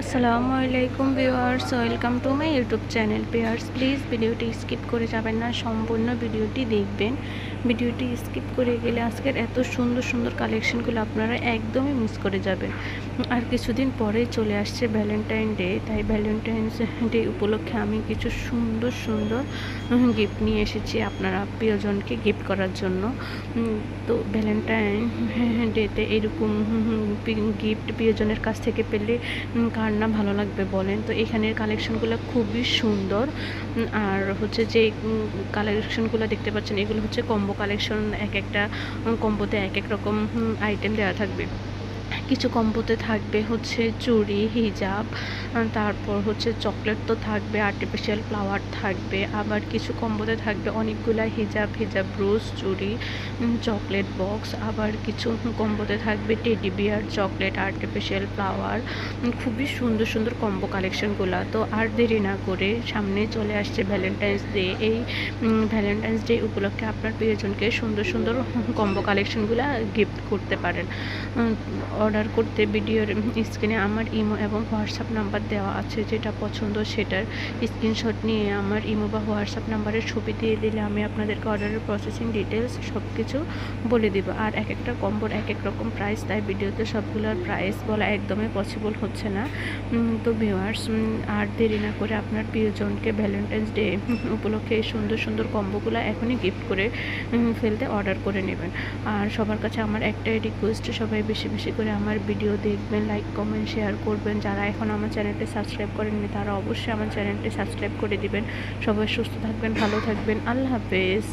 আসসালামু আলাইকুম viewers, welcome to my YouTube channel. Viewers, please ভিডিওটি স্কিপ করে যাবেন না, সম্পূর্ণ ভিডিওটি দেখবেন। ভিডিওটি স্কিপ করে গেলে আজকের এত সুন্দর সুন্দর কালেকশনগুলো আপনারা একদমই মিস করে যাবেন। আর কিছুদিন পরেই চলে আসছে ভ্যালেন্টাইন ডে তাই ভ্যালেন্টাইন্স ডে উপলক্ষে আমি কিছু সুন্দর সুন্দর গিফট নিয়ে এসেছি আপনারা প্রিয়জনকে গিফট করার জন্য। তো ভ্যালেন্টাইন ডেতে এরকম গিফট প্রিয়জনের কাছ থেকে পেলে কার না ভালো লাগবে বলেন। তো এখানের কালেকশনগুলো খুবই সুন্দর। আর হচ্ছে যে কালেকশনগুলো দেখতে পাচ্ছেন, এগুলো হচ্ছে কম্বো কালেকশন এক একটা কম্বোতে এক এক রকম আইটেম দেওয়া থাকবে। কিছু কম্বোতে থাকবে হচ্ছে চুড়ি, হিজাব তারপর হচ্ছে চকলেট তো থাকবে আর্টিফিশিয়াল ফ্লাওয়ার থাকবে, আবার কিছু কম্বোতে থাকবে অনেকগুলা হিজাব হিজাব ব্রুজ চুড়ি চকলেট বক্স, আবার কিছু কম্বোতে থাকবে teddy bear chocolate artificial flower খুবই সুন্দর সুন্দর কম্বো কালেকশনগুলো তো আর দেরি না করে সামনে চলে আসছে ভ্যালেন্টাইন্স ডে এই ভ্যালেন্টাইন্স ডে উপলক্ষে আপনার প্রিয়জনকে সুন্দর সুন্দর কম্বো কালেকশনগুলো গিফট করতে পারেন। অর্ডার করতে ভিডিওর স্ক্রিনে আমার ইমো এবং হোয়াটসঅ্যাপ নাম্বার দেওয়া আছে, যেটা পছন্দ সেটার স্ক্রিনশট নিয়ে আমার ইমো বা হোয়াটসঅ্যাপ নাম্বারের ছবি দিয়ে দিলে আমি আপনাদেরকে অর্ডারের প্রসেসিং ডিটেলস সব কিছু বলে দিব। আর এক একটা কম্বোর এক এক রকম প্রাইস তাই ভিডিওতে সবগুলোর প্রাইস বলা একদমই পসিবল হচ্ছে না। তো ভিউয়ার্স আর দেরি না করে আপনার প্রিয়জনকে ভ্যালেন্টাইন্স ডে উপলক্ষে এই সুন্দর সুন্দর কম্বোগুলো এখনই গিফট করে ফেলতে অর্ডার করে নেবেন। আর সবার কাছে আমার একটাই রিকোয়েস্ট সবাই বেশি বেশি করে আমার ভিডিও দেখবেন লাইক কমেন্ট শেয়ার করবেন। যারা এখন আমার চ্যানেলটি সাবস্ক্রাইব করেননি, তারা অবশ্যই আমার চ্যানেলটি সাবস্ক্রাইব করে দিবেন। সবাই সুস্থ থাকবেন, ভালো থাকবেন। আল্লাহ হাফেজ।